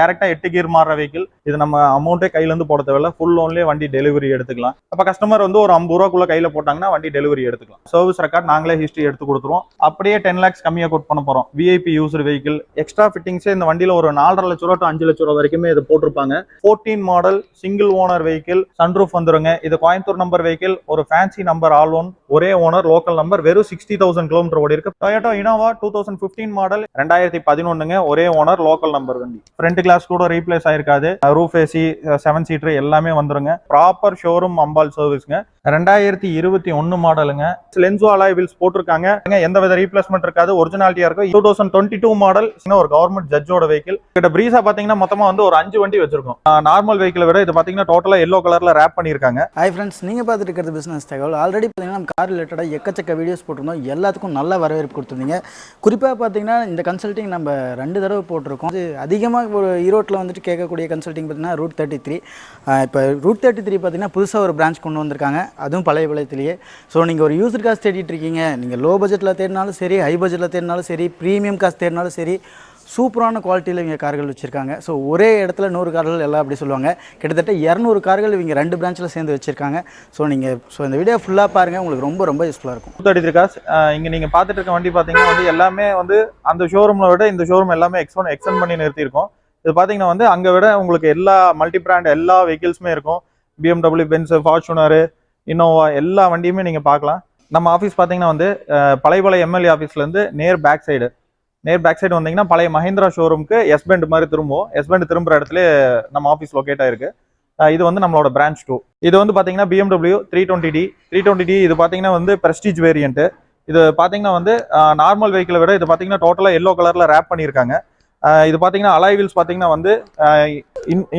டேரக்டா எட்டு கீர் மாற வெஹிக்கிள் இது நம்ம அமௌண்ட்டே கையில இருந்து போட தேவையில்ல. ஃபுல் லோன்லேயே வண்டி டெலிவரி எடுத்துக்கலாம். அப்ப கஸ்டமர் வந்து ஒரு ஐம்பது ரூபாக்குள்ள கையில போட்டாங்கன்னா வண்டி டெலிவரி எடுத்துக்கலாம். சர்வீஸ் ரெக்கார்ட் நாங்களே ஹிஸ்டரி எடுத்து கொடுத்துருவோம். அப்படியே டென் லேக்ஸ் கம்மியா கோட் பண்ண போறோம். விஐபி யூசர் வெஹிக்கிள் எக்ஸ்ட்ரா ஃபிட்டிங்ஸே இந்த வண்டியில ஒரு நாலரை லட்ச ரூபா டு அஞ்சு லட்ச ரூபா வரைக்குமே இது போட்டிருப்பாங்க. Fourteen model single owner vehicle sunroof வந்துருங்க. இது கோயம்புத்தூர் நம்பர் வெஹிக்கிள் ஒரு ஃபேன்சி நம்பர் ஆல் ஒன் ஒரே ஓனர் லோக்கல் நம்பர் வெறும் சிக்ஸ்டி தௌசண்ட் கிலோமீட்டர் ஓடி இருக்கு Toyota Innova two thousand fifteen model ரெண்டாயிரத்தி பதினொன்னுங்க. ஒரே ஓனர் லோக்கல் நம்பர் வண்டி. ஃப்ரண்ட் கிளாஸ் கூட ரீப்ளேஸ் ஆயிருக்காது. ரூஃப் ஏசி செவன் சீட்டர் எல்லாமே வந்துருங்க. ப்ராப்பர் ஷோரூம் அம்பால் சர்வீஸ்ங்க ரெண்டாயிரத்தி இருபத்தி ஒன்னு மாடலுங்க. லென்சோ அலாய் வீல்ஸ் போட்டிருக்காங்க. எந்த வித ரீப்ளேஸ்மெண்ட் இருக்காது. ஒரிஜினாலிட்டியா இருக்கும் two thousand twenty two model ஒரு கவர்மெண்ட் ஜட்ஜோட வெஹிக்கிள் கிட்ட பிரீஸா பாத்தீங்கன்னா மொத்தமா வந்து ஒரு அஞ்சு வண்டி வச்சிருக்கோம். நார்மல் வெஹிக்கிள் விட இது பாத்தீங்கன்னா டோட்டலா எல்லோ கலர்ல ரேப் பண்ணிருக்காங்க ஹை ஃப்ரெண்ட்ஸ் நீங்கள் பார்த்துட்டு இருக்கிறது பிஸ்னஸ் தகவல். ஆல்ரெடி பார்த்தீங்கன்னா நம்ம கார் ரிலேட்டடா எக்கச்சக்க வீடியோஸ் போட்டிருந்தோம். எல்லாத்துக்கும் நல்ல வரவேற்பு கொடுத்துருந்தீங்க. குறிப்பாக பார்த்தீங்கன்னா இந்த கன்சல்ட்டிங் நம்ம ரெண்டு தடவை போட்டிருக்கோம். அது அதிகமாக ஒரு ஈரோட்டில் வந்துட்டு கேட்கக்கூடிய கன்சல்ட்டிங் பார்த்தீங்கன்னா ரூட் தேர்ட்டி த்ரீ இப்போ ரூட் தேர்ட்டி த்ரீ பார்த்தீங்கன்னா புதுசாக ஒரு பிரான்ச் கொண்டு வந்திருக்காங்க. அதுவும் பழைய பழையத்திலேயே ஸோ நீங்கள் ஒரு யூசர் காசு தேடிட்டு இருக்கீங்க. நீங்கள் லோ பட்ஜெட்டில் தேடினாலும் சரி ஹை பட்ஜெட்டில் தேடினாலும் சரி ப்ரீமியம் காசு தேடினாலும் சரி சூப்பரான குவாலிட்டியில் இவங்க கார்கள் வச்சுருக்காங்க. ஸோ ஒரே இடத்துல நூறு கார்கள் எல்லாம் அப்படி சொல்லுவாங்க. கிட்டத்தட்ட இரநூறு கார்கள் இவங்க ரெண்டு பிரான்ச்சில் சேர்ந்து வச்சுருக்காங்க. ஸோ நீங்கள் ஸோ இந்த வீடியோ ஃபுல்லாக பாருங்கள் உங்களுக்கு ரொம்ப ரொம்ப யூஸ்ஃபுல்லாக இருக்கும். தேர்ட்டி த்ரீ காஸ் இங்கே நீங்கள் பாத்துட்டு இருக்க வண்டி பார்த்தீங்கன்னா வந்து எல்லாமே வந்து அந்த ஷோரூமில் விட இந்த ஷோரூம் எல்லாமே எக்ஸ்பன் எக்ஸ்டெண்ட் பண்ணி நிறுத்தியிருக்கோம். இது பார்த்தீங்கன்னா வந்து அங்கே விட உங்களுக்கு எல்லா மல்டி பிராண்ட் எல்லா வெஹிக்கிள்ஸுமே இருக்கும். பிஎம்டபிள்யூ பென்ஸு ஃபார்ச்சுனரு இன்னோவா எல்லா வண்டியுமே நீங்கள் பார்க்கலாம். நம்ம ஆஃபீஸ் பார்த்தீங்கன்னா வந்து அஹ், பழைய பழைய எம்எல்ஏ ஆஃபீஸ்லேருந்து நேர் பேக் சைடு நேர் பேக் சைடு வந்தீங்கன்னா பழைய மஹிந்திரா ஷோரூம்க்கு எஸ் பெண்ட் மாதிரி திரும்புவோம். எஸ் பெண்ட் திரும்புகிற இடத்துல நம்ம ஆஃபீஸ் லொக்கேட் ஆயிருக்கு. இது வந்து நம்மளோட பிரான்ச் டூ இது வந்து பார்த்தீங்கன்னா BMW three twenty D three twenty D இது பார்த்தீங்கன்னா வந்து ப்ரெஸ்டீஜ் வேரியன்ட்டு இது பார்த்தீங்கன்னா வந்து நார்மல் வெஹிக்கிளை விட இது பார்த்தீங்கன்னா டோட்டலாக எல்லோ கலரில் ரேப் பண்ணியிருக்காங்க. இது பார்த்தீங்கன்னா அலாய் வீல்ஸ் பார்த்தீங்கன்னா வந்து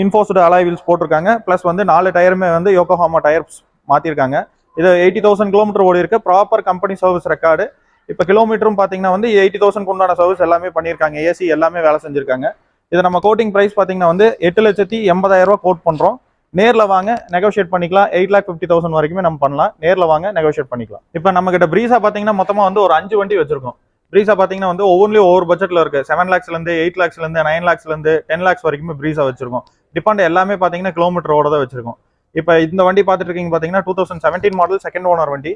இன்ஃபோஸ்டு அலாய் வீல்ஸ் போட்டிருக்காங்க. ப்ளஸ் வந்து நாலு டயருமே வந்து யோகோஹாமா டயர்ஸ் மாற்றிருக்காங்க இது எயிட்டி தௌசண்ட் கிலோமீட்டர் ஓடி இருக்கு. ப்ராப்பர் கம்பெனி சர்வீஸ் ரெக்கார்டு இப்போ கிலோமீட்டரும் பார்த்தீங்கன்னா வந்து எயிட்டி தௌசண்ட் உண்டான சர்வீஸ் எல்லாமே பண்ணியிருக்காங்க ஏசி எல்லாமே வேலை செஞ்சிருக்காங்க. இது நம்ம கோட்டிங் ப்ரைஸ் பார்த்தீங்கன்னா வந்து எட்டு லட்சத்தி எண்பதாயிரம் ரூபா கோட் பண்ணுறோம் நேரில் வாங்க நெகோஷியேட் பண்ணிக்கலாம். எயிட் லேக் ஃபிஃப்டி தௌசண்ட் வரைக்குமே நம்ம பண்ணலாம். நேரில் வாங்க நெகோஷியேட் பண்ணிக்கலாம். இப்போ நம்ம கிட்ட பிரீசா பார்த்தீங்கன்னா மொத்தமாக வந்து ஒரு அஞ்சு வண்டி வச்சிருக்கோம். பிரீசா பார்த்தீங்கன்னா வந்து ஒவ்வொன்றிலும் ஒவ்வொரு பட்ஜெட்ல இருக்கு. செவன் லேக்ஸ்லேருந்து எயிட் லேக்ஸ்லேருந்து நைன் லேக்ஸ்லேருந்து டென் லேக்ஸ் வரைக்குமே பிரீசா வச்சிருக்கோம். டிபெண்ட் எல்லாமே பார்த்தீங்கன்னா கிலோமீட்டரோட தான் வச்சிருக்கோம். இப்போ இந்த வண்டி பார்த்துட்டு இருக்கீங்க பார்த்தீங்கன்னா two thousand seventeen model second owner வண்டி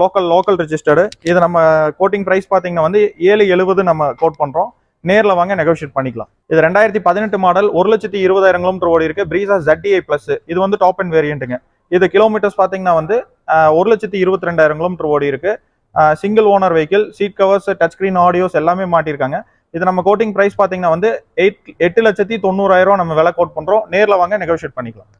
லோக்கல் லோக்கல் ரிஜிஸ்டர்டு இது நம்ம கோட்டிங் ப்ரைஸ் பார்த்தீங்கன்னா வந்து ஏழு எழுபது நம்ம கோட் பண்ணுறோம் நேரில் வாங்க நெகோஷியேட் பண்ணிக்கலாம். இது ரெண்டாயிரத்தி பதினெட்டு மாடல் ஒரு லட்சத்தி இருபதாயிரம் கிலோமீட்டர் ஓடி இருக்கு. பிரீசா ஜட்டிஐ பிளஸ் இது வந்து டாப் அண்ட் வேரியண்ட்டுங்க இது கிலோமீட்டர்ஸ் பார்த்தீங்கன்னா வந்து ஒரு லட்சத்தி இருபத்தி ரெண்டாயிரம் கிலோமீட்டர் ஓடி இருக்கு. Single owner vehicle seat covers touch screen audios எல்லாமே மாட்டிருக்காங்க. இது நம்ம கோட்டிங் ப்ரைஸ் பார்த்தீங்கன்னா வந்து எயிட் எட்டு லட்சத்தி தொண்ணூறாயிரம் நம்ம விலை கோட் பண்ணுறோம் நேரில் வாங்க நெகோஷியேட் பண்ணிக்கலாம்.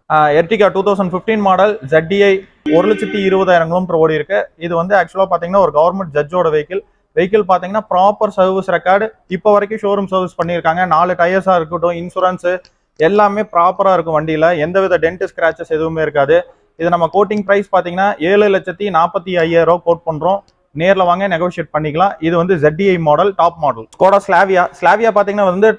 Ertiga two thousand fifteen model ZDI ஒரு லட்சத்தி இருபதாயிரம் கிலோமீட்டர் ஓடி இருக்கு. இது வந்து ஆக்சுவலாக பார்த்தீங்கன்னா ஒரு கவர்மெண்ட் ஜட்ஜோட வெஹிக்கிள் வெஹிக்கிள் பார்த்தீங்கன்னா ப்ராப்பர் சர்வீஸ் ரெக்கார்டு இப்போ வரைக்கும் ஷோரூம் சர்வீஸ் பண்ணியிருக்காங்க. நாலு டயர்ஸாக இருக்கட்டும் இன்சூரன்ஸு எல்லாமே ப்ராப்பராக இருக்கும் வண்டியில். எந்தவித டென்ட் ஸ்க்ராச்சஸ் எதுவுமே இருக்காது. இது நம்ம கோட்டிங் ப்ரைஸ் பார்த்தீங்கன்னா ஏழு லட்சத்தி நாற்பத்தி ஐயாயிரம் கோட் பண்ணுறோம் நேரில் வாங்க நெகோஷியேட் பண்ணிக்கலாம். இது வந்து ZDI model top model Skoda Slavia Slavia பார்த்தீங்கன்னா வந்து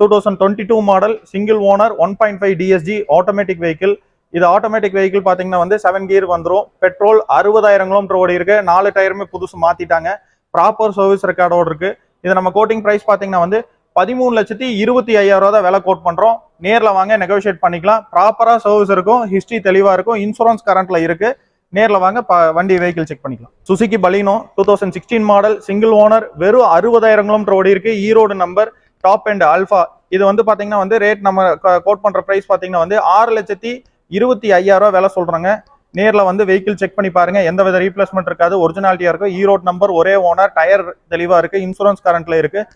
two thousand twenty two model single owner one point five DSG automatic vehicle இது ஆட்டோமேட்டிக் வெஹிக்கிள் பார்த்தீங்கன்னா வந்து செவன் கியர் வந்துடும் பெட்ரோல் அறுபதாயிரம் கிலோமீட்டர் ஓடி இருக்கு. நாலு டயருமே புதுசு மாத்திட்டாங்க. ப்ராப்பர் சர்வீஸ் ரெக்கார்டோடு இருக்கு. இது நம்ம கோட்டிங் ப்ரைஸ் பார்த்தீங்கன்னா வந்து பதிமூணு லட்சத்தி இருபத்தி ஐயாயிரம் ரூபா தான் விலை கோட் பண்றோம். நேரில் வாங்க நெகோஷியேட் பண்ணிக்கலாம். ப்ராப்பரா சர்வீஸ் இருக்கும். ஹிஸ்டரி தெளிவா இருக்கும். இன்சூரன்ஸ் கரண்ட்ல இருக்கு. நேரில் வாங்க ப- வண்டி வெஹிக்கிள் செக் பண்ணிக்கலாம். Suzuki Baleno two thousand sixteen model single owner வெறும் அறுபதாயிரம் கிலோமீட்டர் ஓடி இருக்கு. Erode number top end alpha இது வந்து பார்த்தீங்கன்னா வந்து ரேட் நம்ம கோட் பண்ணுற ப்ரைஸ் பார்த்தீங்கன்னா வந்து ஆறு லட்சத்தி இருபத்தி ஐயாயிரம் விலை சொல்கிறாங்க நேரில் வந்து வெஹிக்கிள் செக் பண்ணி பாருங்க. எந்த வித ரீப்ளேஸ்மெண்ட் இருக்காது. ஒரிஜினாலிட்டியாக இருக்கும். ஈரோடு நம்பர் ஒரே ஓனர் டயர் தெளிவாக இருக்கு. இன்சூரன்ஸ் கரண்ட்ல இருக்கு.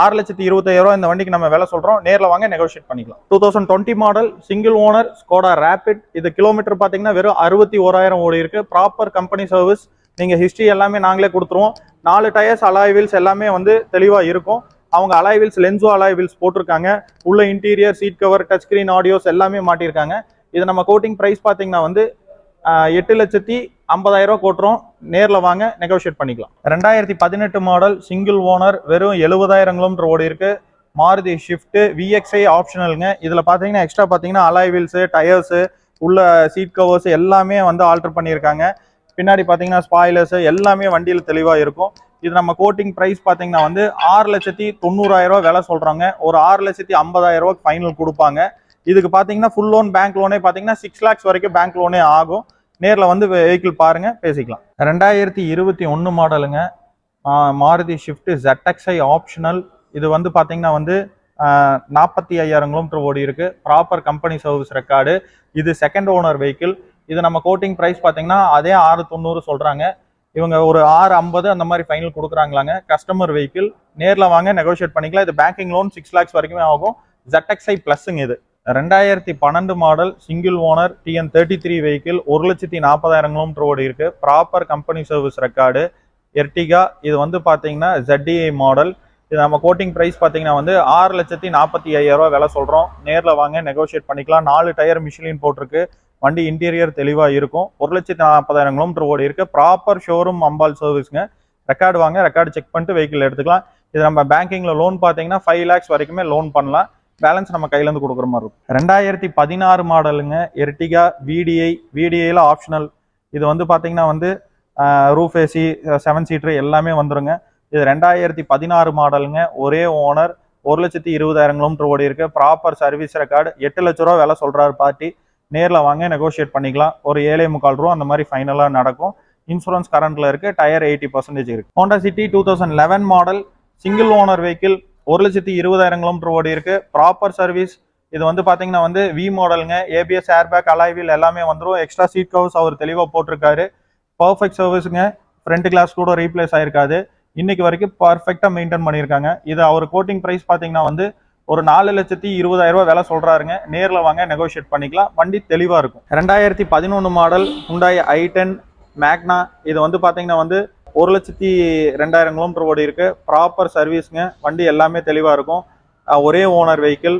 ஆறு லட்சத்தி இருபத்தாயிரம் இந்த வண்டிக்கு நம்ம விலை சொல்றோம். நேரில் வாங்க நெகோஷியேட் பண்ணிக்கலாம். Two thousand twenty model single owner Skoda Rapid இது கிலோமீட்டர் பார்த்தீங்கன்னா வெறும் அறுபத்தி ஓராயிரம் ஓடி இருக்கு. ப்ராப்பர் கம்பெனி சர்வீஸ் நீங்க ஹிஸ்டரி எல்லாமே நாங்களே கொடுத்துருவோம். நாலு டயர்ஸ் அலாய் வீல்ஸ் எல்லாமே வந்து தெளிவாக இருக்கும். அவங்க alloy wheels Lenso alloy wheels போட்டிருக்காங்க. உள்ள interior seat cover touch screen audios எல்லாமே மாட்டியிருக்காங்க. இது நம்ம கோட்டிங் ப்ரைஸ் பார்த்தீங்கன்னா வந்து எட்டு லட்சத்தி ஐம்பதாயிரம் ரூபா கொட்டுறோம் நேரில் வாங்க நெகோஷியேட் பண்ணிக்கலாம். ரெண்டாயிரத்தி பதினெட்டு மாடல் சிங்கிள் ஓனர் வெறும் எழுபதாயிரம் கிலோமீட்டர் ஓடி இருக்கு. மாருதி ஷிஃப்ட் விஎக்ஸ்ஐ ஆப்ஷனலுங்க இதில் பார்த்தீங்கன்னா எக்ஸ்ட்ரா பார்த்தீங்கன்னா அலாய் டயர்ஸு உள்ள சீட் கவர்ஸ் எல்லாமே வந்து ஆல்டர் பண்ணியிருக்காங்க. பின்னாடி பார்த்தீங்கன்னா ஸ்பாய்லர்ஸு எல்லாமே வண்டியில் தெளிவாக இருக்கும். இது நம்ம கோட்டிங் ப்ரைஸ் பார்த்தீங்கன்னா வந்து ஆறு லட்சத்தி தொண்ணூறாயிரம் ரூபா விலை சொல்கிறாங்க ஒரு ஆறு லட்சத்தி ஐம்பதாயிரம் ரூபாய்க்கு ஃபைனல் கொடுப்பாங்க. இதுக்கு பார்த்தீங்கன்னா ஃபுல் லோன் பேங்க் லோனே பார்த்தீங்கன்னா சிக்ஸ் லேக்ஸ் வரைக்கும் பேங்க் லோனே ஆகும். நேரில் வந்து வெஹிக்கிள் பாருங்கள் பேசிக்கலாம். ரெண்டாயிரத்தி இருபத்தி ஒன்று மாடலுங்க மாருதி ஷிஃப்ட் ஜெட்டக்ஸை ஆப்ஷனல் இது வந்து பார்த்தீங்கன்னா வந்து நாற்பத்தி ஐயாயிரம் கிலோமீட்டர் ஓடி இருக்கு. ப்ராப்பர் கம்பெனி சர்வீஸ் ரெக்கார்டு இது செகண்ட் ஓனர் வெஹிக்கிள் இது நம்ம கோட்டிங் ப்ரைஸ் பார்த்தீங்கன்னா அதே ஆறு தொண்ணூறு சொல்கிறாங்க இவங்க ஒரு ஆறு ஐம்பது அந்த மாதிரி ஃபைனல் கொடுக்குறாங்களாங்க. கஸ்டமர் வெஹிக்கிள் நேரில் வாங்க நெகோஷியேட் பண்ணிக்கலாம். இது பேங்கிங் லோன் சிக்ஸ் லேக்ஸ் வரைக்குமே ஆகும். ஜெட்டக்ஸை ப்ளஸ்ஸுங்க இது. ரெண்டாயிரத்தி பன்னெண்டு model single owner TN thirty three vehicle ஒரு லட்சத்தி நாற்பதாயிரம் கிலோமீட்டர் ஓடி இருக்கு. Proper company service record Ertiga இது வந்து பார்த்தீங்கன்னா ஜட்டிஐ மாடல் இது நம்ம கோட்டிங் ப்ரைஸ் பார்த்தீங்கன்னா வந்து ஆறு லட்சத்தி நாற்பத்தி ஐயாயிரம் விலை சொல்கிறோம் நேரில் வாங்க நெகோஷியேட் பண்ணிக்கலாம். நாலு டயர் மிஷிலின் போட்டிருக்கு. வண்டி இன்டீரியர் தெளிவாக இருக்கும். ஒரு லட்சத்தி நாற்பதாயிரம் கிலோமீட்டர் ஓடி இருக்கு. ப்ராப்பர் ஷோரூம் அம்பால் சர்வீஸுங்க ரெக்கார்டு வாங்க ரெக்கார்டு செக் பண்ணிட்டு வெஹிக்கிள் எடுத்துக்கலாம். இது நம்ம பேங்கிங்கில் லோன் பார்த்தீங்கன்னா ஃபைவ் லேக்ஸ் வரைக்குமே லோன் பண்ணலாம். பேலன்ஸ் நம்ம கையில இருந்து கொடுக்குற மாதிரி இருக்கும். ரெண்டாயிரத்தி பதினாறு மாடலுங்க எர்டிகா விடிஐ விடிஐல ஆப்ஷனல் இது வந்து பாத்தீங்கன்னா வந்து ரூஃப் ஏசி செவன் சீட்டர் எல்லாமே வந்துருங்க. இது ரெண்டாயிரத்தி பதினாறு மாடலுங்க. ஒரே ஓனர் ஒரு லட்சத்தி இருபதாயிரம் கிலோமீட்டர் ஓடி இருக்கு. ப்ராப்பர் சர்வீஸ் ரெக்கார்டு எட்டு லட்ச ரூபா விலை சொல்றாரு பார்ட்டி நேரில் வாங்க நெகோஷியேட் பண்ணிக்கலாம். ஒரு ஏழே முக்கால் ரூபா அந்த மாதிரி ஃபைனலாக நடக்கும். இன்சூரன்ஸ் கரண்ட்ல இருக்கு டயர் எயிட்டி பர்சன்டேஜ் இருக்கு. Honda City two thousand eleven model single owner vehicle ஒரு லட்சத்தி இருபதாயிரம் கிலோமீட்டர் ஓடி இருக்கு. ப்ராப்பர் சர்வீஸ் இது வந்து பார்த்தீங்கன்னா வந்து வி மாடலுங்க ஏபிஎஸ் ஏர்பேக் அலாய்வில் எல்லாமே வந்துடும் எக்ஸ்ட்ரா சீட் கவர்ஸ் அவர் தெளிவாக போட்டிருக்காரு. பர்ஃபெக்ட் சர்வீஸுங்க ஃப்ரண்ட் கிளாஸ் கூட ரீப்ளேஸ் ஆயிருக்காது. இன்னைக்கு வரைக்கும் பர்ஃபெக்டாக மெயின்டைன் பண்ணியிருக்காங்க. இது அவர் கோட்டிங் ப்ரைஸ் பார்த்தீங்கன்னா வந்து ஒரு நாலு லட்சத்தி இருபதாயிரம் ரூபாய் விலை சொல்கிறாருங்க நேரில் வாங்க நெகோஷியேட் பண்ணிக்கலாம். வண்டி தெளிவாக இருக்கும். ரெண்டாயிரத்தி பதினொன்று model Hyundai i ten Magna இது வந்து பார்த்தீங்கன்னா வந்து ஒரு லட்சத்தி ரெண்டாயிரம் கிலோமீட்டர் ஓடி இருக்கு. ப்ராப்பர் சர்வீஸுங்க வண்டி எல்லாமே தெளிவாக இருக்கும். ஒரே ஓனர் வெஹிக்கிள்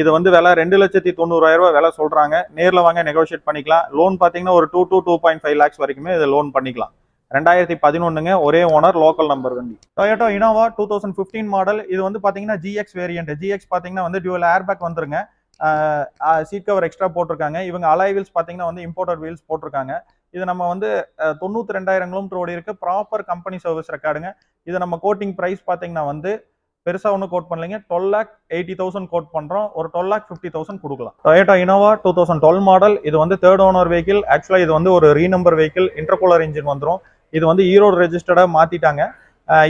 இது வந்து விலை ரெண்டு லட்சத்தி தொண்ணூறாயிரரூவா விலை சொல்கிறாங்க நேரில் வாங்க நெகோஷியேட் பண்ணிக்கலாம். லோன் பார்த்தீங்கன்னா ஒரு two two two point five lakhs வரைக்குமே இது லோன் பண்ணிக்கலாம். ரெண்டாயிரத்தி பதினொன்றுங்க ஒரே ஓனர் லோக்கல் நம்பர் வண்டி. Toyota Innova two thousand fifteen model இது வந்து பார்த்தீங்கன்னா ஜிஎக்ஸ் வேரியன்ட் ஜிஎக்ஸ் பார்த்தீங்கன்னா வந்து டியூவல் ஏர்பேக் வந்துருங்க. சீட் கவர் எக்ஸ்ட்ரா போட்டிருக்காங்க. இவங்க அலாய் வீல்ஸ் பார்த்தீங்கன்னா வந்து இம்போர்ட்டட் வீல்ஸ் போட்டிருக்காங்க. இது நம்ம வந்து தொண்ணூற்றி தொண்ணூத்தி ரெண்டாயிரம் கிலோமீட்டர் ஓடி இருக்கு. ப்ராப்பர் கம்பெனி சர்வீஸ் ரெக்கார்டுங்க இது நம்ம கோட்டிங் ப்ரைஸ் பாத்தீங்கன்னா வந்து பெருசா ஒன்றும் quote பண்ணலைங்க. Twelve lakh eighty thousand quote பண்றோம். ஒரு டுவெல் லேக் ஃபிஃப்டி தௌசண்ட் கொடுக்கலாம். Toyota Innova two thousand twelve model இது வந்து தேர்ட் ஓனர் வெஹிக்கிள் ஆக்சுவலா இது வந்து ஒரு ரீநம்பர் வெஹிக்கிள் இன்டர்கூலர் இன்ஜின் வந்துரும். இது வந்து ஈரோடு ரெஜிஸ்டர்டா மாத்திட்டாங்க.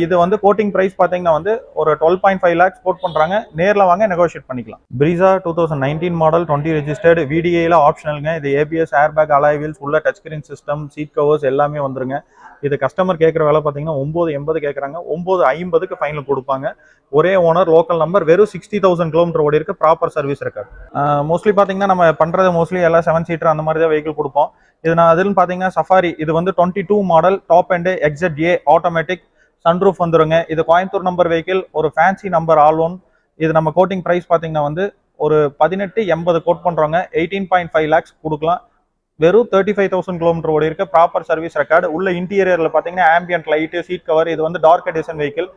இது வந்து கோட்டிங் ப்ரைஸ் பார்த்தீங்கன்னா வந்து ஒரு twelve point five lakhs quote பண்ணுறாங்க நேரில் வாங்க நெகோஷியேட் பண்ணிக்கலாம். Brezza two thousand nineteen model twenty registered விடிஏல ஆப்ஷனலுங்க இது ஏபிஎஸ் ஏர்பேக் அலாய் வீல்ஸ் உள்ள touch screen system seat covers எல்லாமே வந்துருங்க. இது கஸ்டமர் கேட்குற வேலை பார்த்தீங்கன்னா ஒம்பது எண்பது கேட்குறாங்க ஒம்பது ஐம்பதுக்கு ஃபைனல் கொடுப்பாங்க. ஒரே ஓனர் லோக்கல் நம்பர் வெறும் சிக்ஸ்டி தௌசண்ட் கிலோமீட்டர் ஓடி இருக்கு. ப்ராப்பர் சர்வீஸ் ரெக்கார்ட் மோஸ்ட்லி பார்த்தீங்கன்னா நம்ம பண்ணுறது மோஸ்ட்லி எல்லாம் செவன் சீட்டர் அந்த மாதிரி தான் வெஹிக்கிள் கொடுப்போம். இது நான் அதுன்னு பார்த்தீங்கன்னா சஃபாரி இது வந்து twenty two model top end XZ A automatic sunroof வந்துருங்க. இது கோயம்புத்தூர் நம்பர் வெஹிக்கிள் ஒரு ஃபேன்சி நம்பர் ஆல் ஒன் இது நம்ம கோட்டிங் ப்ரைஸ் பார்த்தீங்கன்னா வந்து ஒரு பதினெட்டு எண்பது கோட் பண்ணுறவங்க எயிட்டீன் பாயிண்ட் ஃபைவ் லேக்ஸ் கொடுக்கலாம். வெறும் தேர்ட்டி ஃபைவ் தௌசண்ட் கிலோமீட்டர் ஓடி இருக்கு. ப்ராப்பர் சர்வீஸ் ரெக்கார்டு உள்ள இன்டீரியரில் பார்த்தீங்கன்னா ஆம்பியன்ட் லைட்டு சீட் கவர் இது வந்து dark edition vehicle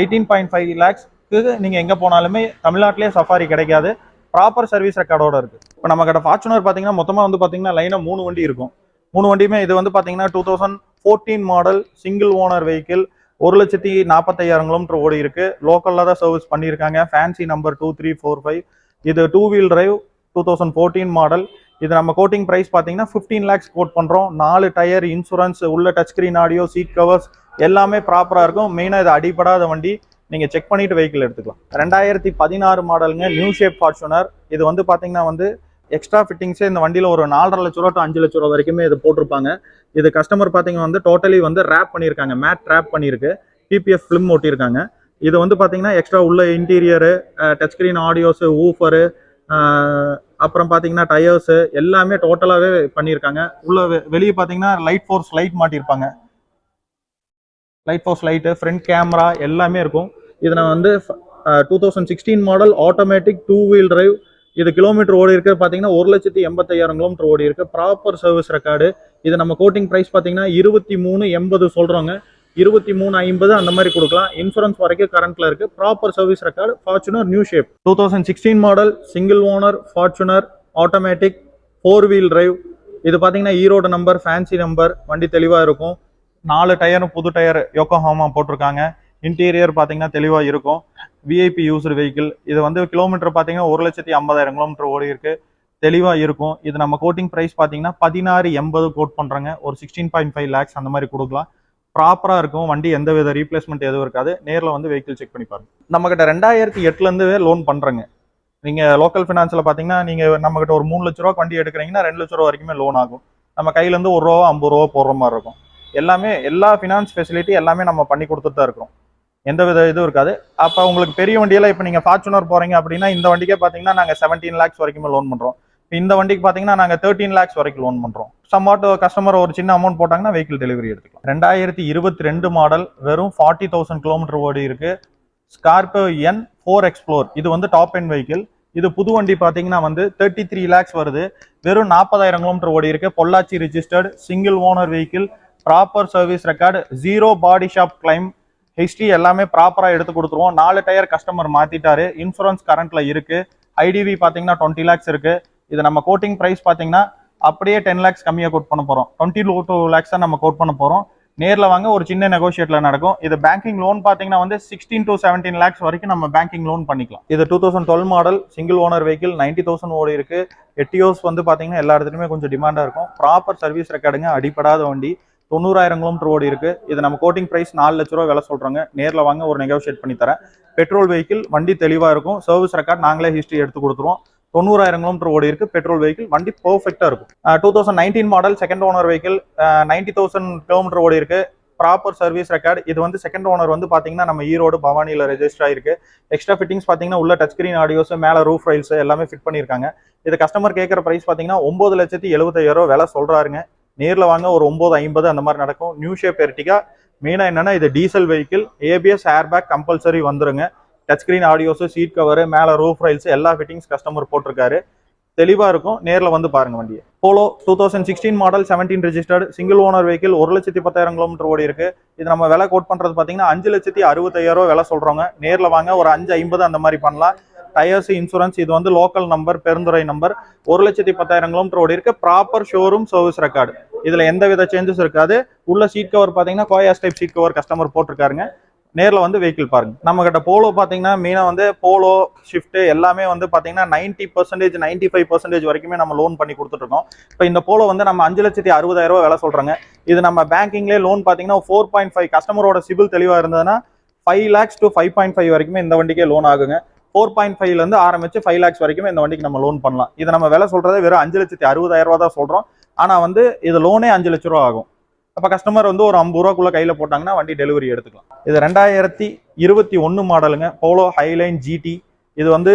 eighteen point five லேக்ஸ்க்கு நீங்கள் எங்கே போனாலுமே தமிழ்நாட்டிலே சஃபாரி கிடைக்காது. ப்ராப்பர் சர்வீஸ் ரெக்கார்டோட இருக்கு. இப்போ நம்ம கிட்ட ஃபார்ச்சுனர் பார்த்தீங்கன்னா மொத்தமாக வந்து பார்த்தீங்கன்னா லைனாக மூணு வண்டி இருக்கும். மூணு வண்டியுமே இது வந்து பார்த்தீங்கன்னா two thousand fourteen model single owner vehicle ஒரு லட்சத்தி நாற்பத்தையாயிரம் கிலோமீட்டர் ஓடி இருக்கு. லோக்கலில் தான் சர்வீஸ் பண்ணியிருக்காங்க. Fancy number two three four five இது two wheel drive two thousand fourteen model இது நம்ம கோட்டிங் ப்ரைஸ் பார்த்தீங்கன்னா ஃபிஃப்டீன் லேக்ஸ் கோட் பண்ணுறோம் நாலு டயர் இன்சூரன்ஸ் உள்ள touch screen audio seat covers எல்லாமே ப்ராப்பராக இருக்கும். மெயினாக இது அடிபடாத வண்டி. நீங்கள் செக் பண்ணிட்டு வெஹிக்கிள் எடுத்துக்கலாம். ரெண்டாயிரத்தி பதினாறு மாடலுங்க நியூ ஷேப் ஃபார்ச்சுனர் இது வந்து பார்த்தீங்கன்னா வந்து எக்ஸ்ட்ரா ஃபிட்டிங்ஸே இந்த வண்டியில் ஒரு நாலரை லட்ச ரூபா டு அஞ்சு லட்ச ரூபா வரைக்குமே இது போட்டிருப்பாங்க. இது கஸ்டமர் பார்த்தீங்கன்னா வந்து டோட்டலி வந்து ரேப் பண்ணியிருக்காங்க. மேட் ரேப் பண்ணியிருக்கு. பிபிஎஃப் ஃபிலிம் ஒட்டியிருக்காங்க இது வந்து பார்த்தீங்கன்னா எக்ஸ்ட்ரா உள்ள interior touch screen audios woofer அப்புறம் பார்த்தீங்கன்னா டயர்ஸு எல்லாமே டோட்டலாகவே பண்ணியிருக்காங்க. உள்ள வெளியே பார்த்தீங்கன்னா light force light மாட்டியிருப்பாங்க. Light force light front camera எல்லாமே இருக்கும். இதில் வந்து two thousand sixteen model automatic two wheel drive இது கிலோமீட்டர் ஓடி இருக்கு. பார்த்தீங்கன்னா ஒரு லட்சத்தி எண்பத்தையாயிரம் கிலோமீட்டர் ஓடி இருக்கு. ப்ராப்பர் சர்வீஸ் ரெக்கார்டு இது நம்ம கோட்டிங் ப்ரைஸ் பார்த்தீங்கன்னா இருபத்தி மூணு எண்பது சொல்கிறோங்க இருபத்தி மூணு ஐம்பது அந்த மாதிரி கொடுக்கலாம். இன்சூரன்ஸ் வரைக்கும் கரண்ட்ல இருக்கு. Proper service record Fortuner new shape two thousand sixteen model single owner Fortuner automatic four wheel drive இது பார்த்தீங்கன்னா ஈரோடு நம்பர் ஃபேன்சி நம்பர் வண்டி தெளிவாக இருக்கும். நாலு டயரும் புது டயர் யோக்கோஹாமா போட்டிருக்காங்க. இன்டீரியர் பார்த்தீங்கன்னா தெளிவாக இருக்கும். விஐபி யூஸ்டு வெஹிக்கிள் இது வந்து கிலோமீட்டர் பார்த்தீங்கன்னா ஒரு லட்சத்தி ஐம்பதாயிரம் கிலோமீட்டர் ஓடி இருக்கு. தெளிவாக இருக்கும். இது நம்ம கோட்டிங் ப்ரைஸ் பார்த்தீங்கன்னா பதினாறு எண்பது கோட் பண்ணுறாங்க ஒரு சிக்ஸ்டீன் பாயிண்ட் ஃபைவ் லேக்ஸ் அந்த மாதிரி கொடுக்கலாம். ப்ராப்பராக இருக்கும். வண்டி எந்த வித ரீப்ளேஸ்மெண்ட் எதுவும் இருக்காது. நேரில் வந்து வெஹிக்கிள் செக் பண்ணி பாருங்க. நம்மகிட்ட ரெண்டாயிரத்தி எட்டுலேருந்து லோன் பண்ணுறங்க நீங்கள் லோக்கல் ஃபினான்ஸில் பார்த்தீங்கன்னா நீங்கள் நம்மகிட்ட ஒரு மூணு லட்ச ரூபா வண்டி எடுக்கிறீங்கன்னா ரெண்டு லட்ச ரூபா வரைக்குமே லோன் ஆகும். நம்ம கையிலேருந்து ஒரு ரூபா ஐம்பது ரூபா போடுற மாதிரி இருக்கும். எல்லாமே எல்லா ஃபினான்ஸ் ஃபெசிலிட்டி எல்லாமே நம்ம பண்ணி கொடுத்துட்டு தான் இருக்கிறோம். எந்த வித இதுவும் இருக்காது. அப்போ உங்களுக்கு பெரிய வண்டியெல்லாம் இப்போ நீங்கள் ஃபார்ச்சுனர் போகிறீங்க அப்படின்னா இந்த வண்டிக்கே பார்த்தீங்கன்னா நாங்கள் செவன்டீன் லேக்ஸ் வரைக்குமே லோன் பண்ணுறோம் இந்த வண்டிக்கு பார்த்தீங்கன்னா நாங்கள் தேர்ட்டீன் லேக்ஸ் வரைக்கும் லோன் பண்ணுறோம் சம்மாட் கஸ்டமர் ஒரு சின்ன அமௌண்ட் போட்டாங்கன்னா வெஹிக்கிள் டெலிவரி எடுத்துக்கலாம். ரெண்டாயிரத்தி இருபத்தி ரெண்டு மாடல் வெறும் ஃபார்ட்டி தௌசண்ட் கிலோமீட்டர் ஓடி இருக்கு. ஸ்கார்பியோ என் ஃபோர் எக்ஸ்ப்ளோர் இது வந்து டாப் என் வெஹிக்கிள் இது புது வண்டி பார்த்தீங்கன்னா வந்து தேர்ட்டி த்ரீ லேக்ஸ் வருது. வெறும் நாற்பதாயிரம் கிலோமீட்டர் ஓடி இருக்கு. Pollachi registered single owner vehicle proper service record zero body shop claim history எல்லாமே ப்ராப்பராக எடுத்து கொடுத்துருவோம். நாலு டயர் கஸ்டமர் மாற்றிட்டாரு இன்சூரன்ஸ் கரண்ட்ல இருக்கு. ஐடிவி பார்த்தீங்கன்னா டுவெண்ட்டி லேக்ஸ் இருக்கு. இது நம்ம கோட்டிங் ப்ரைஸ் பார்த்தீங்கன்னா அப்படியே டென் லேக்ஸ் கம்மியாக கோட் பண்ண போகிறோம் டுவெண்ட்டி டூ லேக்ஸ் தான் நம்ம கோட் பண்ண போகிறோம் நேரில் வாங்க ஒரு சின்ன நெகோஷியேட்ல நடக்கும். இது பேங்கிங் லோன் பார்த்தீங்கன்னா வந்து சிக்ஸ்டீன் டு செவன்டீன் லேக்ஸ் வரைக்கும் நம்ம பேங்கிங் லோன் பண்ணிக்கலாம். இது two thousand twelve model single owner vehicle ninety thousand ஓடி இருக்கு. எட்டியோஸ் வந்து பார்த்தீங்கன்னா எல்லா இடத்துலையுமே கொஞ்சம் டிமாண்டாக இருக்கும். ப்ராப்பர் சர்வீஸ் ரெக்கார்டுங்க அடிப்படாத வண்டி. தொண்ணூறாயிரம் கிலோமீட்டர் ஓடி இருக்கு. இது நம்ம கோட்டிங் பிரைஸ் நாலு லட்ச ரூபா விலை சொல்றாங்க. நேரில் வாங்க ஒரு நெகோஷியேட் பண்ணி தரேன். பெட்ரோல் வெஹிக்கிள் வண்டி தெளிவாக இருக்கும். சர்வீஸ் ரெக்கார்ட் நாங்களே ஹிஸ்ட்ரி எடுத்து கொடுத்துருவோம். தொண்ணூறாயிரம் கிலோமீட்டர் ஓடி இருக்கு. பெட்ரோல் வெஹிக்கிள் வண்டி பர்ஃபெக்டாக இருக்கும். Two thousand nineteen model second owner vehicle ninety thousand kilometre ஓடி இருக்கு. ப்ராப்பர் சர்வீஸ் ரெக்கார்டு இது வந்து செகண்ட் ஓனர் வந்து பாத்தீங்கன்னா நம்ம ஈரோடு பவானியில் ரெஜிஸ்டர் ஆயிருக்கு. எக்ஸ்ட்ரா ஃபிட்டிங்ஸ் பாத்தீங்கன்னா உள்ள டச் ஸ்கிரீன் ஆடியோஸ் மேல ரூஃப் ரைல்ஸ் எல்லாமே ஃபிட் பண்ணியிருக்காங்க. இது கஸ்டமர் கேட்குற பிரைஸ் பாத்தீங்கன்னா ஒன்பது லட்சத்தி எழுபத்தாயிரம் ரூபா விலை சொல்றாருங்க. நேரில் வாங்க ஒரு ஒம்பது ஐம்பது அந்த மாதிரி நடக்கும். நியூ ஷேப் எர்டிகா மெயினாக என்னென்னா இது diesel vehicle ABS air bag compulsory வந்துருங்க. Touch screen audios seat cover மேலே ரூஃப் ரைல்ஸ் எல்லா ஃபிட்டிங்ஸ் கஸ்டமர் போட்டிருக்காரு. தெளிவாக இருக்கும். நேரில் வந்து பாருங்க வண்டியை. Polo two thousand sixteen model seventeen registered single owner vehicle ஒரு லட்சத்தி பத்தாயிரம் கிலோமீட்டர் ஓடி இருக்கு. இது நம்ம விலை கோட் பண்ணுறது பார்த்தீங்கன்னா அஞ்சு லட்சத்தி அறுபத்தாயிரம் ரூபா விலை சொல்கிறோங்க நேரில் வாங்க ஒரு அஞ்சு ஐம்பது அந்த மாதிரி பண்ணலாம். டயர்ஸ் இன்சூரன்ஸ் இது வந்து லோக்கல் நம்பர் பெருந்துறை நம்பர் ஒரு லட்சத்தி பத்தாயிரம் கிலோமீட்டர் ஓடி இருக்கு. ப்ராப்பர் ஷோரூம் சர்வீஸ் ரெக்கார்டு இதுல எந்த வித சேஞ்சஸ் இருக்காது. உள்ள சீட் கவர் பாத்தீங்கன்னா கோயாஸ் டைப் சீட் கவர் கஸ்டமர் போட்டிருக்காருங்க. நேரில் வந்து வெஹிக்கிள் பாருங்க. நம்ம கிட்ட போலோ பார்த்தீங்கன்னா மெயினாக வந்து போலோ ஷிஃப்ட் எல்லாமே வந்து பார்த்தீங்கன்னா ninety percentage ninety five percentage வரைக்குமே நம்ம லோன் பண்ணி கொடுத்துருக்கோம் இப்போ இந்த போலோ வந்து நம்ம அஞ்சு லட்சத்தி அறுபதாயிரம் ரூபா விலை சொல்கிறாங்க இது நம்ம பேங்கிங்லேயே லோன் பார்த்தீங்கன்னா ஃபோர் பாயிண்ட் ஃபைவ் கஸ்டமரோட சிபில் தெளிவாக இருந்ததுன்னா five lakhs to five point five வரைக்குமே இந்த வண்டிக்கே லோன் ஆகுங்க. ஃபோர் பாயிண்ட் ஃபைவ்லேருந்து ஆரம்பிச்சு ஃபைவ் லேக்ஸ் வரைக்குமே இந்த வண்டிக்கு நம்ம லோன் பண்ணலாம். இது நம்ம விலை சொல்கிறதே வெறும் அஞ்சு லட்சத்தி அறுபதாயிரம் ரூபா தான் சொல்கிறோம் ஆனால் வந்து இது லோனே அஞ்சு லட்ச ரூபா ஆகும். அப்போ கஸ்டமர் வந்து ஒரு ஐம்பது ரூபாக்குள்ள கையில் போட்டாங்கன்னா வண்டி டெலிவரி எடுத்துக்கலாம். இது ரெண்டாயிரத்தி இருபத்தி ஒன்று மாடலுங்க. போலோ ஹைலைன் ஜிடி இது வந்து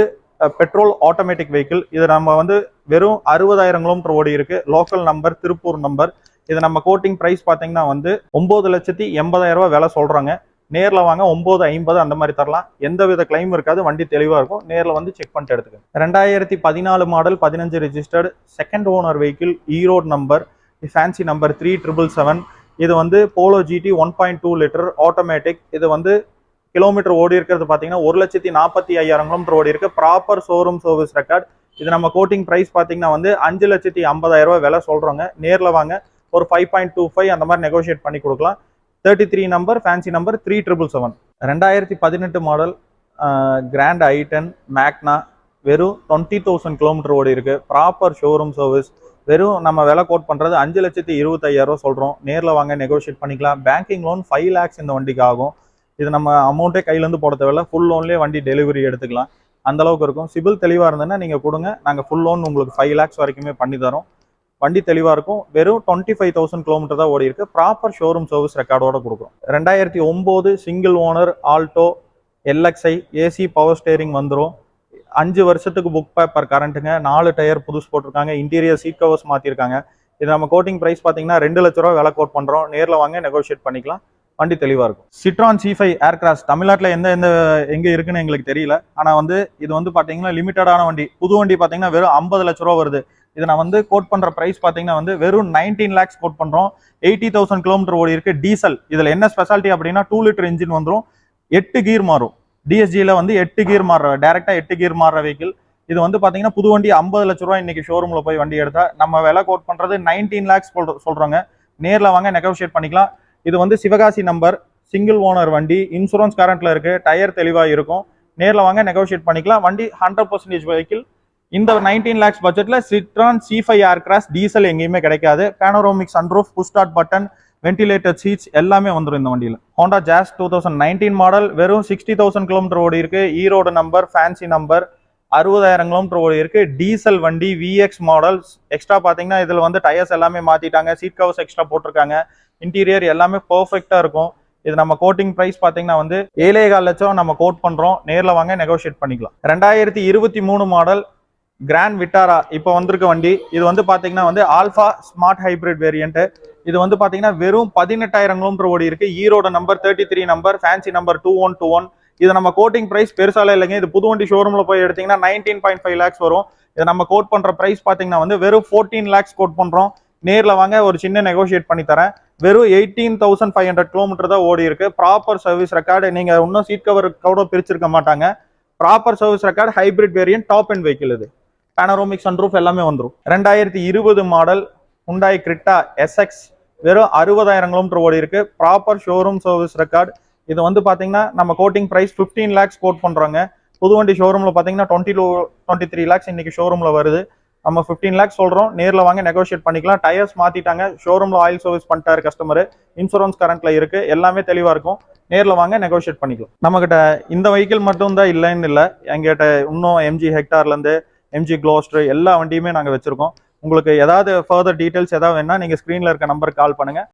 பெட்ரோல் ஆட்டோமேட்டிக் வெஹிக்கிள் இது நம்ம வந்து வெறும் அறுபதாயிரம் கிலோமீட்டர் ஓடி இருக்கு. லோக்கல் நம்பர் திருப்பூர் நம்பர் இது நம்ம கோட்டிங் ப்ரைஸ் பார்த்தீங்கன்னா வந்து ஒம்பது லட்சத்தி எண்பதாயிரம் ரூபா விலை சொல்கிறாங்க நேரில் வாங்க ஒம்பது ஐம்பது அந்த மாதிரி தரலாம். எந்த வித கிளைம் இருக்காது வண்டி தெளிவாக இருக்கும். நேரில் வந்து செக் பண்ணிட்டு எடுத்துக்க ரெண்டாயிரத்தி பதினாலு மாடல் பதினஞ்சு registered second owner vehicle Erode number fancy number three triple seven இது வந்து Polo GT one point two litre automatic இது வந்து கிலோமீட்டர் ஓடி இருக்கிறது பார்த்தீங்கன்னா ஒரு லட்சத்தி நாற்பத்தி ஐயாயிரம் கிலோமீட்டர் ஓடி இருக்கு. ப்ராப்பர் ஷோரூம் சர்வீஸ் ரெக்கார்ட் இது நம்ம கோட்டிங் ப்ரைஸ் பார்த்தீங்கன்னா வந்து அஞ்சு லட்சத்தி ஐம்பதாயிரம் ரூபாய் விலை சொல்கிறோங்க நேரில் வாங்க ஒரு ஃபைவ் பாயிண்ட் டூ ஃபைவ் அந்த மாதிரி நெகோஷியேட் பண்ணி கொடுக்கலாம். Thirty three number fancy number three triple seven ரெண்டாயிரத்தி பதினெட்டு model Grand i ten Magna வெறும் டுவெண்ட்டி தௌசண்ட் கிலோமீட்டர் ஓடி இருக்கு. ப்ராப்பர் ஷோரூம் சர்வீஸ் வெறும் நம்ம விலை கோட் பண்ணுறது அஞ்சு லட்சத்தி இருபத்தையாயிரம் சொல்கிறோம் நேரில் வாங்க நெகோஷியேட் பண்ணிக்கலாம். பேங்கிங் லோன் ஃபைவ் லேக்ஸ் இந்த வண்டிக்கு ஆகும். இது நம்ம அமௌண்ட்டே கையிலேருந்து போட தேவையில்ல. ஃபுல் லோன்லேயே வண்டி டெலிவரி எடுத்துக்கலாம். அந்த அளவுக்கு இருக்கும். சிபில் தெளிவாக இருந்ததுன்னா நீங்கள் கொடுங்க. நாங்கள் ஃபுல் லோன் உங்களுக்கு ஃபைவ் லேக்ஸ் வரைக்குமே பண்ணி தரோம். வண்டி தெளிவாக இருக்கும். வெறும் டுவெண்ட்டி ஃபைவ் தௌசண்ட் கிலோமீட்டர் தான் ஓடி இருக்கு. ப்ராப்பர் ஷோரூம் சர்வீஸ் ரெக்கார்டோட கொடுக்குறோம். ரெண்டாயிரத்தி ஒம்பது single owner Alto LXI AC power steering வந்துடும் அஞ்சு வருஷத்துக்கு புக் பேப்பர் கரண்ட்டுங்க நாலு டயர் புதுசு போட்டிருக்காங்க. இன்டீரியர் சீட் கவர்ஸ் மாற்றிருக்காங்க இது நம்ம கோட்டிங் ப்ரைஸ் பார்த்தீங்கன்னா ரெண்டு லட்ச ரூபா விலை கோட் பண்ணுறோம் நேரில் வாங்க நெகோஷியேட் பண்ணிக்கலாம். வண்டி தெளிவாக இருக்கும். சிட்ரான் சி ஃபைவ் ஏர்கிராஃப்ட் தமிழ்நாட்டில் எந்த எந்த எங்கே இருக்குன்னு எங்களுக்கு தெரியல. ஆனால் வந்து இது வந்து பார்த்தீங்கன்னா லிமிட்டடான வண்டி. புது வண்டி பார்த்தீங்கன்னா வெறும் ஐம்பது லட்ச ரூபா வருது. இதை நான் வந்து கோட் பண்ற பிரைஸ் பாத்தீங்கன்னா வந்து வெறும் நைன்டீன் லேக்ஸ் கோட் பண்றோம். எயிட்டி தௌசண்ட் கிலோமீட்டர் ஓடி இருக்கு. டீசல் இதுல என்ன ஸ்பெஷாலிட்டி அப்படின்னா டூ லிட்டர் இன்ஜின் வந்துடும் எட்டு கீர் மாறும். டிஎஸ்ஜியில் வந்து எட்டு கீர் மாறுற டேரெக்டாக எட்டு கீர் மாறுற வெஹிக்கிள் இது வந்து பார்த்தீங்கன்னா புது வண்டி ஐம்பது லட்ச ரூபா இன்னைக்கு ஷோரூமில் போய் வண்டி எடுத்தா. நம்ம விலை கோட் பண்ணுறது நைன்டீன் லேக்ஸ் சொல்கிறோங்க நேரில் வாங்க நெகோஷியேட் பண்ணிக்கலாம். இது வந்து சிவகாசி நம்பர் சிங்கிள் ஓனர் வண்டி. இன்சூரன்ஸ் கரண்ட்டில் இருக்குது டயர் தெளிவாக இருக்கும். நேரில் வாங்க நெகோஷியேட் பண்ணிக்கலாம். வண்டி ஹண்ட்ரட் பர்சன்டேஜ் வெஹிக்கிள் இந்த நைன்டீன் லேக்ஸ் பட்ஜெட்ல Citroen C five Aircross diesel எங்கேயுமே கிடைக்காது. Panoramic sunroof push button ventilator seats எல்லாமே வந்துடும் இந்த வண்டியில். Honda Jazz two thousand nineteen model வெறும் சிக்ஸ்டி தௌசண்ட் கிலோமீட்டர் ஓடி இருக்கு. ஈரோடு நம்பர் ஃபேன்சி நம்பர் அறுபதாயிரம் கிலோமீட்டர் ஓடி இருக்கு. டீசல் வண்டி விஎக்ஸ் மாடல்ஸ் எக்ஸ்ட்ரா பார்த்தீங்கன்னா இதில் வந்து டயர்ஸ் எல்லாமே மாற்றிட்டாங்க சீட் கவர்ஸ் எக்ஸ்ட்ரா போட்டிருக்காங்க. இன்டீரியர் எல்லாமே பர்ஃபெக்டாக இருக்கும். இது நம்ம கோட்டிங் ப்ரைஸ் பார்த்தீங்கன்னா வந்து ஏழே கால் லட்சம் நம்ம கோட் பண்ணுறோம் நேரில் வாங்க நெகோஷியேட் பண்ணிக்கலாம். ரெண்டாயிரத்தி இருபத்தி மூணு மாடல் கிராண்ட் விட்டாரா இப்போ வந்திருக்க வண்டி. இது வந்து பார்த்தீங்கன்னா வந்து ஆல்ஃபா ஸ்மார்ட் ஹைபிரிட் வேரியண்ட்டு இது வந்து பார்த்தீங்கன்னா வெறும் பதினெட்டாயிரம் கிலோமீட்டர் ஓடி இருக்கு. Erode number thirty three number fancy number two one two one இது நம்ம கோட்டிங் ப்ரைஸ் பெருசால இல்லைங்க. இது புது வண்டி ஷோரூமில் போய் எடுத்தீங்கன்னா நைன்டீன் பாயிண்ட் ஃபைவ் லேக்ஸ் வரும். இதை நம்ம கோட் பண்ணுற ப்ரைஸ் பார்த்தீங்கன்னா வந்து வெறும் ஃபோர்டீன் லேக்ஸ் கோட் பண்ணுறோம் நேரில் வாங்க ஒரு சின்ன நெகோஷியேட் பண்ணி தரேன். வெறும் eighteen thousand five hundred kilometre தான் ஓடி இருக்கு. ப்ராப்பர் சர்வீஸ் ரெக்கார்டு நீங்கள் இன்னும் சீட் கவர் கூட பிரிச்சிருக்க மாட்டாங்க. Proper service record hybrid variant top end vehicle இது. பேனரோமிக் சன்ரூஃப் எல்லாமே வந்துடும் ரெண்டாயிரத்தி இருபது மாடல் உண்டாய் கிரிட்டா எஸ்எக்ஸ் வெறும் அறுபதாயிரம் கிலோமீட்டர் ஓடி இருக்கு. ப்ராப்பர் ஷோரூம் சர்வீஸ் ரெக்கார்டு இது வந்து பார்த்தீங்கன்னா நம்ம quoting price fifteen lakhs quote பண்ணுறாங்க புது வண்டி ஷோரூமில் பார்த்தீங்கன்னா twenty two twenty three lakhs இன்னைக்கு ஷோரூமில் வருது. நம்ம 15 லேக்ஸ் சொல்கிறோம் நேரில் வாங்க நெகோஷியேட் பண்ணிக்கலாம். டயர்ஸ் மாற்றிட்டாங்க ஷோரூமில் ஆயில் சர்வீஸ் பண்ணிட்டாரு கஸ்டமர் இன்சூரன்ஸ் கரண்ட்டில் இருக்குது எல்லாமே தெளிவாக இருக்கும். நேரில் வாங்க நெகோஷியேட் பண்ணிக்கலாம். நம்மக்கிட்ட இந்த வெஹிக்கிள் மட்டும் தான் இல்லைன்னு இல்லை. எங்கிட்ட இன்னும் எம்ஜி ஹெக்டார்லேருந்து எம்ஜி க்ளோஸ்டர் எல்லா வண்டியுமே நாங்கள் வச்சுருக்கோம். உங்களுக்கு ஏதாவது ஃபர்தர் டீட்டெயில்ஸ் ஏதாவது வேணால் நீங்கள் ஸ்க்ரீனில் இருக்க நம்பருக்கு கால் பண்ணுங்கள்